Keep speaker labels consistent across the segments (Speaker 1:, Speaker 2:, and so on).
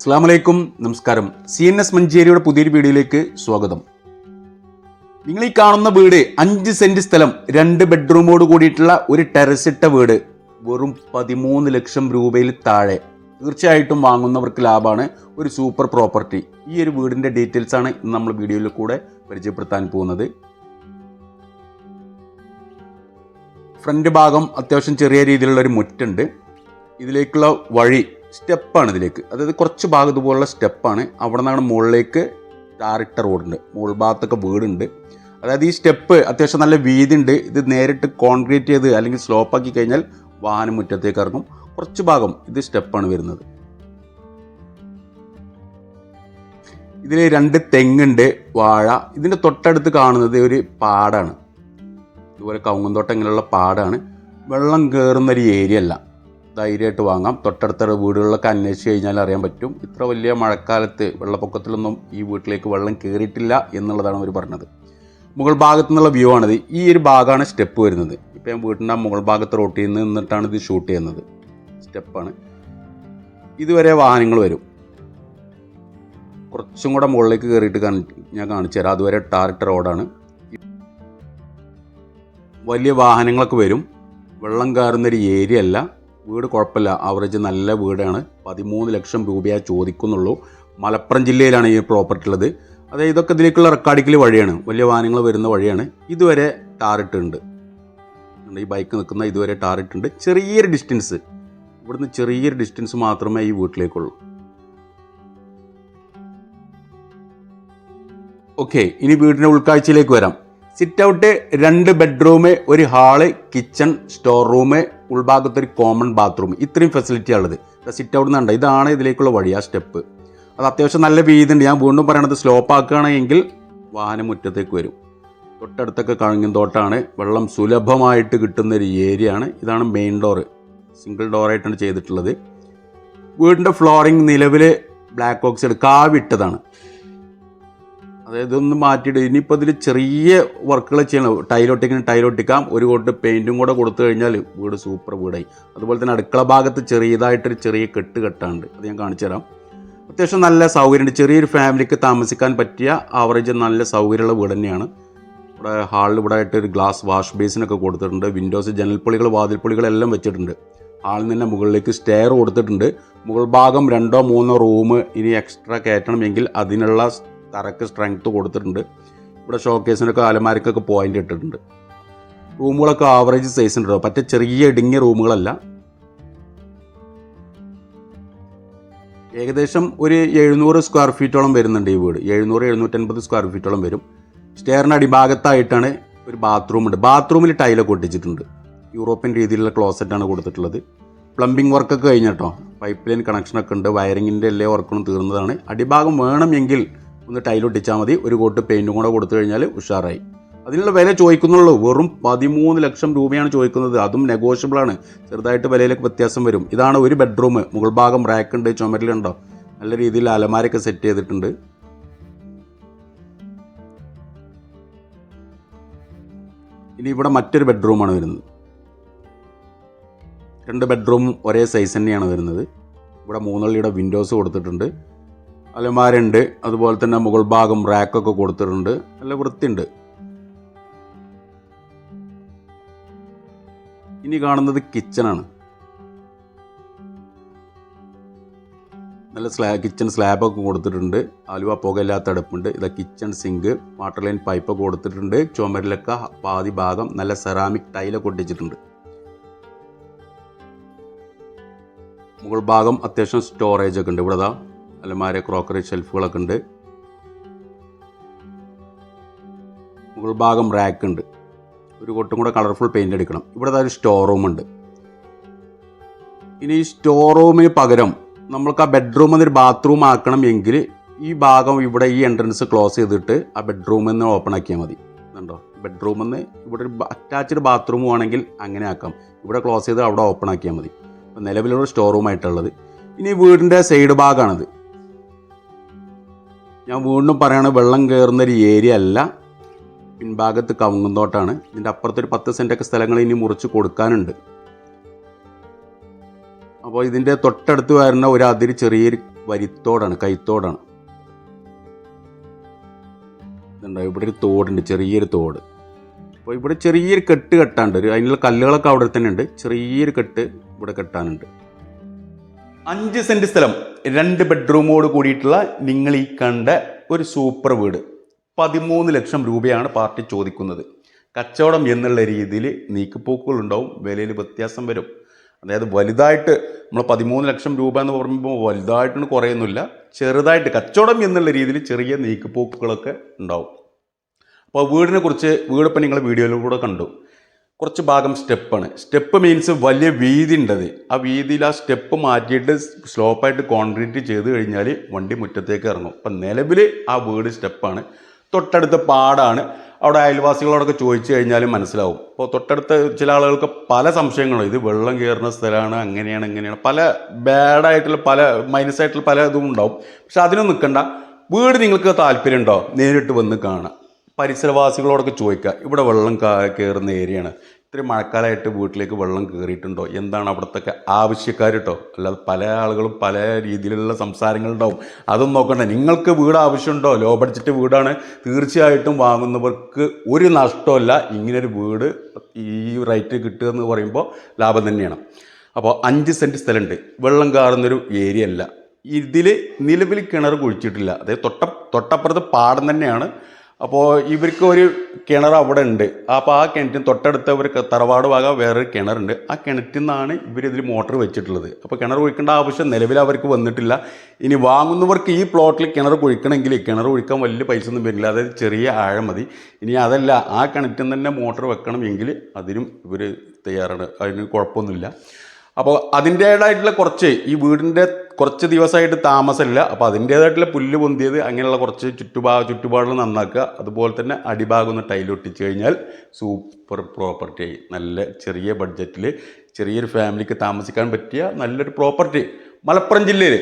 Speaker 1: അസ്സാം വലൈക്കും നമസ്കാരം. സി എൻ എസ് മഞ്ചേരിയുടെ പുതിയൊരു വീഡിയോയിലേക്ക് സ്വാഗതം. നിങ്ങൾ ഈ കാണുന്ന വീട് അഞ്ച് സെന്റ് സ്ഥലം രണ്ട് ബെഡ്റൂമോട് കൂടിയിട്ടുള്ള ഒരു ടെറസിട്ട വീട് വെറും പതിമൂന്ന് ലക്ഷം രൂപയിൽ താഴെ. തീർച്ചയായിട്ടും വാങ്ങുന്നവർക്ക് ലാഭമാണ് ഒരു സൂപ്പർ പ്രോപ്പർട്ടി. ഈ ഒരു വീടിന്റെ ഡീറ്റെയിൽസ് ആണ് ഇന്ന് നമ്മൾ വീഡിയോയിൽ കൂടെ പരിചയപ്പെടുത്താൻ പോകുന്നത്. ഫ്രണ്ട് ഭാഗം അത്യാവശ്യം ചെറിയ രീതിയിലുള്ള ഒരു മുറ്റുണ്ട്. ഇതിലേക്കുള്ള വഴി സ്റ്റെപ്പാണ് ഇതിലേക്ക്. അതായത് കുറച്ച് ഭാഗം ഇതുപോലുള്ള സ്റ്റെപ്പാണ്. അവിടെ നിന്നാണ് മുകളിലേക്ക് ടാറിട്ട റോഡുണ്ട്. മുകൾ ഭാഗത്തൊക്കെ വീടുണ്ട്. അതായത് ഈ സ്റ്റെപ്പ് അത്യാവശ്യം നല്ല വീതി ഉണ്ട് ഇത് നേരിട്ട് കോൺക്രീറ്റ് ചെയ്ത് അല്ലെങ്കിൽ സ്ലോപ്പാക്കി കഴിഞ്ഞാൽ വാഹനം മുറ്റത്തേക്ക് ഇറങ്ങും. കുറച്ച് ഭാഗം ഇത് സ്റ്റെപ്പാണ് വരുന്നത്. ഇതിൽ രണ്ട് തെങ്ങുണ്ട് വാഴ. ഇതിന്റെ തൊട്ടടുത്ത് കാണുന്നത് ഒരു പാടാണ്. ഇതുപോലെ കവുങ്ങന്തോട്ടം ഇങ്ങനെയുള്ള പാടാണ്. വെള്ളം കയറുന്ന ഒരു ഏരിയ അല്ല. ധൈര്യമായിട്ട് വാങ്ങാം. തൊട്ടടുത്ത വീടുകളിലൊക്കെ അന്വേഷിച്ച് കഴിഞ്ഞാൽ അറിയാൻ പറ്റും. ഇത്ര വലിയ മഴക്കാലത്ത് വെള്ളപ്പൊക്കത്തിലൊന്നും ഈ വീട്ടിലേക്ക് വെള്ളം കയറിയിട്ടില്ല എന്നുള്ളതാണ് അവർ പറഞ്ഞത്. മുകൾ ഭാഗത്തു നിന്നുള്ള വ്യൂ ആണിത്. ഈ ഒരു ഭാഗമാണ് സ്റ്റെപ്പ് വരുന്നത്. ഇപ്പം ഞാൻ വീട്ടിന്റെ മുകൾ ഭാഗത്ത് റോട്ടിൽ നിന്ന് നിന്നിട്ടാണ് ഇത് ഷൂട്ട് ചെയ്യുന്നത്. സ്റ്റെപ്പാണ്. ഇതുവരെ വാഹനങ്ങൾ വരും. കുറച്ചും കൂടെ മുകളിലേക്ക് കയറിയിട്ട് ഞാൻ കാണിച്ചു തരാം. അതുവരെ ടാറിട്ട റോഡാണ്. വലിയ വാഹനങ്ങളൊക്കെ വരും. വെള്ളം കയറുന്നൊരു ഏരിയ അല്ല. വീട് കുഴപ്പമില്ല. ആവറേജ് നല്ല വീടാണ്. പതിമൂന്ന് ലക്ഷം രൂപയാണ് ചോദിക്കുന്നുള്ളൂ. മലപ്പുറം ജില്ലയിലാണ് ഈ പ്രോപ്പർട്ടി ഉള്ളത്. അതായത് ഇതൊക്കെ ഇതിലേക്കുള്ള റെക്കാർഡിക്കൽ വഴിയാണ്. വലിയ വാഹനങ്ങൾ വരുന്ന വഴിയാണ്. ഇതുവരെ ടാറിട്ടുണ്ട് ഈ ബൈക്ക് നിൽക്കുന്ന ഇതുവരെ ടാറിട്ടുണ്ട് ചെറിയൊരു ഡിസ്റ്റൻസ് ഇവിടുന്ന് ചെറിയൊരു ഡിസ്റ്റൻസ് മാത്രമേ ഈ വീട്ടിലേക്കുള്ളൂ. ഓക്കെ ഇനി വീടിന്റെ ഉൾക്കാഴ്ചയിലേക്ക് വരാം. സിറ്റ് ഔട്ട് രണ്ട് ബെഡ്റൂം ഒരു ഹാൾ കിച്ചൺ സ്റ്റോർ റൂം ഉൾഭാഗത്ത് ഒരു കോമൺ ബാത്റൂം ഇത്രയും ഫെസിലിറ്റി ഉള്ളത് സിറ്റ് ഔട്ട് നിന്നുണ്ട് ഇതാണ് ഇതിലേക്കുള്ള വഴി ആ സ്റ്റെപ്പ് അത് അത്യാവശ്യം നല്ല വീതിയുണ്ട്. ഞാൻ വീണ്ടും പറയണത് സ്ലോപ്പ് ആക്കുകയാണെങ്കിൽ വാഹനം മുറ്റത്തേക്ക് വരും. തൊട്ടടുത്തൊക്കെ കഴിഞ്ഞും തോട്ടാണ്. വെള്ളം സുലഭമായിട്ട് കിട്ടുന്ന ഒരു ഏരിയ ആണ്. ഇതാണ് മെയിൻ ഡോറ് സിംഗിൾ ഡോറായിട്ടാണ് ചെയ്തിട്ടുള്ളത്. വീടിന്റെ ഫ്ലോറിങ് നിലവിൽ ബ്ലാക്ക് ഓക്സൈഡ് കാവിട്ടതാണ് അതായത് ഒന്ന് മാറ്റിയിട്ട് ഇനിയിപ്പോൾ ഇതിൽ ചെറിയ വർക്കുകൾ ചെയ്യണം. ടൈലൊട്ടിക്കണം ടൈലൊട്ടിക്കാം ഒരു കോട്ട് പെയിന്റും കൂടെ കൊടുത്തു കഴിഞ്ഞാൽ വീട് സൂപ്പർ വീടായി. അതുപോലെ തന്നെ അടുക്കള ഭാഗത്ത് ചെറിയതായിട്ടൊരു ചെറിയ കെട്ട് കെട്ടാണ്ട് അത് ഞാൻ കാണിച്ചു തരാം. അത്യാവശ്യം നല്ല സൗകര്യമുണ്ട്. ചെറിയൊരു ഫാമിലിക്ക് താമസിക്കാൻ പറ്റിയ ആവറേജ് നല്ല സൗകര്യമുള്ള വീട് തന്നെയാണ്. ഇവിടെ ഹാളിൽ ഇവിടെ ആയിട്ട് ഒരു ഗ്ലാസ് വാഷ് ബേസിനൊക്കെ കൊടുത്തിട്ടുണ്ട്. വിൻഡോസ് ജനൽപ്പൊളികൾ വാതിൽപ്പൊളികളെല്ലാം വെച്ചിട്ടുണ്ട്. ഹാളിൽ നിന്ന് മുകളിലേക്ക് സ്റ്റെയർ കൊടുത്തിട്ടുണ്ട്. മുകൾ ഭാഗം രണ്ടോ മൂന്നോ റൂം ഇനി എക്സ്ട്രാ കയറ്റണമെങ്കിൽ അതിനുള്ള തറക്ക് സ്ട്രെങ്ത് കൊടുത്തിട്ടുണ്ട്. ഇവിടെ ഷോക്കേസിനൊക്കെ അലമാരക്കൊക്കെ പോയിന്റ് ഇട്ടിട്ടുണ്ട്. റൂമുകളൊക്കെ ആവറേജ് സൈസ് ഉണ്ട് പറ്റ ചെറിയ ഇടുങ്ങിയ റൂമുകളല്ല. ഏകദേശം ഒരു എഴുന്നൂറ് സ്ക്വയർ ഫീറ്റോളം വരുന്നുണ്ട് ഈ വീട്. എഴുന്നൂറ് എഴുന്നൂറ്റൻപത് സ്ക്വയർ ഫീറ്റോളം വരും. സ്റ്റെയറിന്റെ അടിഭാഗത്തായിട്ടാണ് ഒരു ബാത്റൂം ഉണ്ട്. ബാത്റൂമിൽ ടൈലൊക്കെ ഒട്ടിച്ചിട്ടുണ്ട്. യൂറോപ്യൻ രീതിയിലുള്ള ക്ലോസറ്റാണ് കൊടുത്തിട്ടുള്ളത്. പ്ലംബിംഗ് വർക്കൊക്കെ കഴിഞ്ഞിട്ടോ പൈപ്പ് ലൈൻ കണക്ഷനൊക്കെ ഉണ്ട്. വയറിങ്ങിന്റെ എല്ലാ വർക്കും തീർന്നതാണ്. അടിഭാഗം വേണമെങ്കിൽ ഒന്ന് ടൈലൊട്ടിച്ചാൽ മതി. ഒരു കോട്ട് പെയിന്റും കൂടെ കൊടുത്തു കഴിഞ്ഞാൽ ഉഷാറായി. അതിനുള്ള വില ചോദിക്കുന്നുള്ളൂ. വെറും പതിമൂന്ന് ലക്ഷം രൂപയാണ് ചോദിക്കുന്നത്. അതും നെഗോഷ്യബിൾ ആണ്. ചെറുതായിട്ട് വിലയിലേക്ക് വ്യത്യാസം വരും. ഇതാണ് ഒരു ബെഡ്റൂം മുകൾ ഭാഗം റാക്ക് ഉണ്ട് ചുമരിലുണ്ടോ? നല്ല രീതിയിൽ അലമാരൊക്കെ സെറ്റ് ചെയ്തിട്ടുണ്ട്. ഇനി ഇവിടെ മറ്റൊരു ബെഡ്റൂമാണ് വരുന്നത്. രണ്ട് ബെഡ്റൂം ഒരേ സൈസ് തന്നെയാണ് വരുന്നത്. ഇവിടെ മൂന്നള്ളിയുടെ വിൻഡോസ് കൊടുത്തിട്ടുണ്ട്. അലമാരുണ്ട് അതുപോലെ തന്നെ മുകൾ ഭാഗം റാക്കൊക്കെ കൊടുത്തിട്ടുണ്ട്. നല്ല വൃത്തിയുണ്ട്. ഇനി കാണുന്നത് കിച്ചണാണ് നല്ല സ്ലാ കിച്ചൺ സ്ലാബൊക്കെ കൊടുത്തിട്ടുണ്ട്. ആലുവ പുകയില്ലാത്ത അടുപ്പുണ്ട്. ഇതാ കിച്ചൺ സിങ്ക് വാട്ടർ ലൈൻ പൈപ്പൊക്കെ കൊടുത്തിട്ടുണ്ട്. ചുമരിലൊക്കെ പാതി ഭാഗം നല്ല സെറാമിക് ടൈലൊക്കെ ഒട്ടിച്ചിട്ടുണ്ട്. മുകൾ ഭാഗം അത്യാവശ്യം സ്റ്റോറേജ് ഒക്കെ ഉണ്ട്. ഇവിടെ അലമാര ക്രോക്കറി ഷെൽഫുകളൊക്കെ ഉണ്ട്. മുകൾ ഭാഗം റാക്ക് ഉണ്ട്. ഒരു കൊട്ടും കൂടെ കളർഫുൾ പെയിന്റ് എടുക്കണം. ഇവിടെ ഒരു സ്റ്റോർ റൂം ഉണ്ട്. ഇനി ഈ സ്റ്റോർ റൂമിന് പകരം നമ്മൾക്ക് ആ ബെഡ്റൂം എന്നൊരു ബാത്റൂം ആക്കണം എങ്കിൽ ഈ ഭാഗം ഇവിടെ ഈ എൻട്രൻസ് ക്ലോസ് ചെയ്തിട്ട് ആ ബെഡ്റൂമിൽ നിന്ന് ഓപ്പൺ ആക്കിയാൽ മതി. കണ്ടോ? ബെഡ്റൂമിൽ നിന്ന് ഇവിടെ ഒരു അറ്റാച്ച്ഡ് ബാത്റൂം ആണെങ്കിൽ അങ്ങനെ ആക്കാം. ഇവിടെ ക്ലോസ് ചെയ്ത് അവിടെ ഓപ്പൺ ആക്കിയാൽ മതി. അപ്പോൾ നിലവിലുള്ള സ്റ്റോർ റൂം ആയിട്ടുള്ളത്. ഇനി വീടിന്റെ സൈഡ് ഭാഗമാണിത് ഞാൻ വീണ്ടും പറയുകയാണ് വെള്ളം കയറുന്ന ഒരു ഏരിയ അല്ല. പിൻഭാഗത്ത് കവുങ്ങുന്തോട്ടാണ് ഇതിന്റെ അപ്പുറത്തൊരു പത്ത് സെന്റൊക്കെ സ്ഥലങ്ങൾ ഇനി മുറിച്ച് കൊടുക്കാനുണ്ട്. അപ്പോൾ ഇതിന്റെ തൊട്ടടുത്ത് വരുന്ന ഒരു അതിരി ചെറിയൊരു വരിത്തോടാണ് കൈത്തോടാണ്. ഇതുണ്ടോ? ഇവിടെ ഒരു തോടുണ്ട് ചെറിയൊരു തോട്. അപ്പോൾ ഇവിടെ ചെറിയൊരു കെട്ട് കെട്ടാണ്ട് ഒരു അതിനുള്ള കല്ലുകളൊക്കെ അവിടെ തന്നെ ഉണ്ട്. ചെറിയൊരു കെട്ട് ഇവിടെ കെട്ടാനുണ്ട്. അഞ്ച് സെന്റ് സ്ഥലം. രണ്ട് ബെഡ്റൂമോട് കൂടിയിട്ടുള്ള നിങ്ങൾ ഈ കണ്ട ഒരു സൂപ്പർ വീട്. പതിമൂന്ന് ലക്ഷം രൂപയാണ് പാർട്ടി ചോദിക്കുന്നത്. കച്ചവടം എന്നുള്ള രീതിയിൽ നീക്കുപോക്കുകൾ ഉണ്ടാവും വിലയിൽ വ്യത്യാസം വരും. അതായത് വലുതായിട്ട് നമ്മൾ പതിമൂന്ന് ലക്ഷം രൂപ എന്ന് പറയുമ്പോൾ വലുതായിട്ടൊന്നും കുറയുന്നില്ല ചെറുതായിട്ട് കച്ചവടം എന്നുള്ള രീതിയിൽ ചെറിയ നീക്കുപോക്കുകളൊക്കെ ഉണ്ടാവും. അപ്പോൾ വീടിനെ കുറിച്ച് വീടിപ്പോൾ നിങ്ങൾ വീഡിയോയിലൂടെ കണ്ടു. കുറച്ച് ഭാഗം സ്റ്റെപ്പാണ്. സ്റ്റെപ്പ് മീൻസ് വലിയ വീതി ഉണ്ടത് ആ വീതിയിൽ ആ സ്റ്റെപ്പ് മാറ്റിയിട്ട് സ്ലോപ്പായിട്ട് കോൺക്രീറ്റ് ചെയ്ത് കഴിഞ്ഞാൽ വണ്ടി മുറ്റത്തേക്ക് ഇറങ്ങും. അപ്പം നിലവിൽ ആ വീട് സ്റ്റെപ്പാണ്. തൊട്ടടുത്ത പാടാണ്. അവിടെ അയൽവാസികളോടൊക്കെ ചോദിച്ചു കഴിഞ്ഞാൽ മനസ്സിലാവും. അപ്പോൾ തൊട്ടടുത്ത ചില ആളുകൾക്ക് പല സംശയങ്ങളും. ഇത് വെള്ളം കയറുന്ന സ്ഥലമാണ് അങ്ങനെയാണ് ഇങ്ങനെയാണ്. പല ബാഡായിട്ടുള്ള പല മൈനസ് ആയിട്ടുള്ള പല ഇതും ഉണ്ടാവും. പക്ഷെ അതിനൊന്നും നിൽക്കണ്ട. വീട് നിങ്ങൾക്ക് താല്പര്യമുണ്ടോ? നേരിട്ട് വന്ന് കാണാം. പരിസരവാസികളോടൊക്കെ ചോദിക്കുക ഇവിടെ വെള്ളം കയറുന്ന ഏരിയയാണ്. ഇത്രയും മഴക്കാലമായിട്ട് വീട്ടിലേക്ക് വെള്ളം കയറിയിട്ടുണ്ടോ എന്താണ് അവിടുത്തെ ആവശ്യക്കാർ കേട്ടോ അല്ലാതെ പല ആളുകളും പല രീതിയിലുള്ള സംസാരങ്ങളുണ്ടാവും അതൊന്നും നോക്കണ്ട. നിങ്ങൾക്ക് വീട് ആവശ്യമുണ്ടോ? ലോ ബഡ്ജറ്റ് വീടാണ്. തീർച്ചയായിട്ടും വാങ്ങുന്നവർക്ക് ഒരു നഷ്ടമല്ല ഇങ്ങനൊരു വീട് ഈ റേറ്റ് കിട്ടുക എന്ന് പറയുമ്പോൾ ലാഭം തന്നെയാണ്. അപ്പോൾ അഞ്ച് സെന്റ് സ്ഥലമുണ്ട്. വെള്ളം കയറുന്നൊരു ഏരിയ അല്ല. ഇതിൽ നിലവിൽ കിണർ കുഴിച്ചിട്ടില്ല. അതായത് തൊട്ട തൊട്ടപ്പുറത്ത് പാടം തന്നെയാണ്. അപ്പോൾ ഇവർക്ക് ഒരു കിണർ അവിടെ ഉണ്ട്. അപ്പോൾ ആ കിണറ്റിന് തൊട്ടടുത്ത ഒരു തറവാട് ഭാഗം വേറൊരു കിണറുണ്ട്. ആ കിണറ്റിൽ നിന്നാണ് ഇവർ ഇതിൽ മോട്ടർ വെച്ചിട്ടുള്ളത്. അപ്പോൾ കിണർ കുഴിക്കേണ്ട ആവശ്യം നിലവിൽ അവർക്ക് വന്നിട്ടില്ല. ഇനി വാങ്ങുന്നവർക്ക് ഈ പ്ലോട്ടിൽ കിണർ കുഴിക്കണമെങ്കിൽ കിണർ കുഴിക്കാൻ വലിയ പൈസ ഒന്നും വരില്ല. അതായത് ചെറിയ ആഴം മതി. ഇനി അതല്ല ആ കിണറ്റിൽ നിന്ന് തന്നെ മോട്ടർ വെക്കണമെങ്കിൽ അതിനും ഇവർ തയ്യാറാണ്. അതിന് കുഴപ്പമൊന്നുമില്ല. അപ്പോൾ അതിന്റേതായിട്ടുള്ള കുറച്ച് ഈ വീടിന്റെ കുറച്ച് ദിവസമായിട്ട് താമസമില്ല. അപ്പോൾ അതിന്റേതായിട്ടുള്ള പുല്ല് പൊന്തിയത് അങ്ങനെയുള്ള കുറച്ച് ചുറ്റുപാ ചുറ്റുപാടുകൾ നന്നാക്കുക. അതുപോലെ തന്നെ അടിഭാഗം ഒന്ന് ടൈൽ ഒട്ടിച്ച് കഴിഞ്ഞാൽ സൂപ്പർ പ്രോപ്പർട്ടി നല്ല ചെറിയ ബഡ്ജറ്റിൽ ചെറിയൊരു ഫാമിലിക്ക് താമസിക്കാൻ പറ്റിയ നല്ലൊരു പ്രോപ്പർട്ടി മലപ്പുറം ജില്ലയിൽ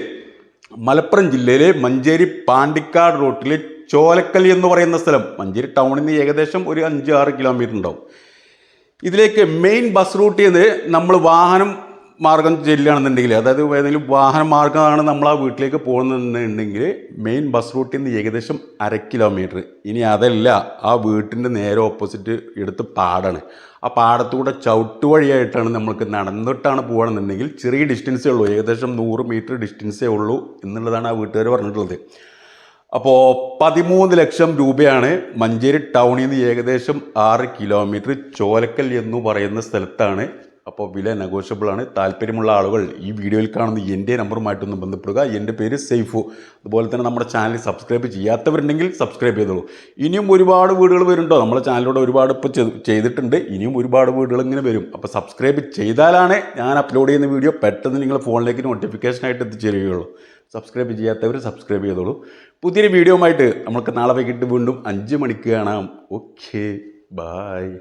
Speaker 1: മലപ്പുറം ജില്ലയിലെ മഞ്ചേരി പാണ്ടിക്കാട് റോട്ടിൽ ചോലക്കൽ എന്ന് പറയുന്ന സ്ഥലം. മഞ്ചേരി ടൗണിൽ നിന്ന് ഏകദേശം ഒരു അഞ്ച് ആറ് കിലോമീറ്റർ ഉണ്ടാവും. ഇതിലേക്ക് മെയിൻ ബസ് റൂട്ടിൽ നിന്ന് നമ്മൾ വാഹനം മാർഗം ചെല്ലുകയാണെന്നുണ്ടെങ്കിൽ അതായത് ഏതെങ്കിലും വാഹന മാർഗമാണ് നമ്മൾ ആ വീട്ടിലേക്ക് പോകുന്നുണ്ടെങ്കിൽ മെയിൻ ബസ് റൂട്ടിൽ നിന്ന് ഏകദേശം അര കിലോമീറ്റർ ഇനി അതല്ല ആ വീട്ടിന്റെ നേരെ ഓപ്പോസിറ്റ് എടുത്ത് പാടാണ്. ആ പാടത്തൂടെ ചവിട്ടുവഴിയായിട്ടാണ് നമ്മൾക്ക് നടന്നിട്ടാണ് പോകണമെന്നുണ്ടെങ്കിൽ ചെറിയ ഡിസ്റ്റൻസേ ഉള്ളൂ. ഏകദേശം നൂറ് മീറ്റർ ഡിസ്റ്റൻസേ ഉള്ളൂ എന്നുള്ളതാണ് ആ വീട്ടുകാർ പറഞ്ഞിട്ടുള്ളത്. അപ്പോൾ പതിമൂന്ന് ലക്ഷം രൂപയാണ് മഞ്ചേരി ടൗണിൽ നിന്ന് ഏകദേശം ആറ് കിലോമീറ്റർ ചോലക്കൽ എന്ന് പറയുന്ന സ്ഥലത്താണ് അപ്പോൾ വില നെഗോഷ്യബിൾ ആണ്. താല്പര്യമുള്ള ആളുകൾ ഈ വീഡിയോയിൽ കാണുന്ന എന്റെ നമ്പറുമായിട്ടൊന്ന് ബന്ധപ്പെടുക. എന്റെ പേര് സേഫു അതുപോലെ തന്നെ നമ്മുടെ ചാനൽ സബ്സ്ക്രൈബ് ചെയ്യാത്തവരുണ്ടെങ്കിൽ സബ്സ്ക്രൈബ് ചെയ്തോളൂ. ഇനിയും ഒരുപാട് വീടുകൾ വരുന്നുണ്ടോ? നമ്മുടെ ചാനലിലൂടെ ഒരുപാട് ഇപ്പോൾ ചെയ്തിട്ടുണ്ട്. ഇനിയും ഒരുപാട് വീടുകൾ ഇങ്ങനെ വരും. അപ്പോൾ സബ്സ്ക്രൈബ് ചെയ്താലാണ് ഞാൻ അപ്ലോഡ് ചെയ്യുന്ന വീഡിയോ പെട്ടെന്ന് നിങ്ങളുടെ ഫോണിലേക്ക് നോട്ടിഫിക്കേഷനായിട്ട് എത്തിച്ചേരുകയുള്ളൂ. സബ്സ്ക്രൈബ് ചെയ്യാത്തവർ സബ്സ്ക്രൈബ് ചെയ്തോളൂ. പുതിയൊരു വീഡിയോ ആയിട്ട് നമുക്ക് നാളെ വൈകിട്ട് വീണ്ടും അഞ്ച് മണിക്ക് കാണാം. Okay bye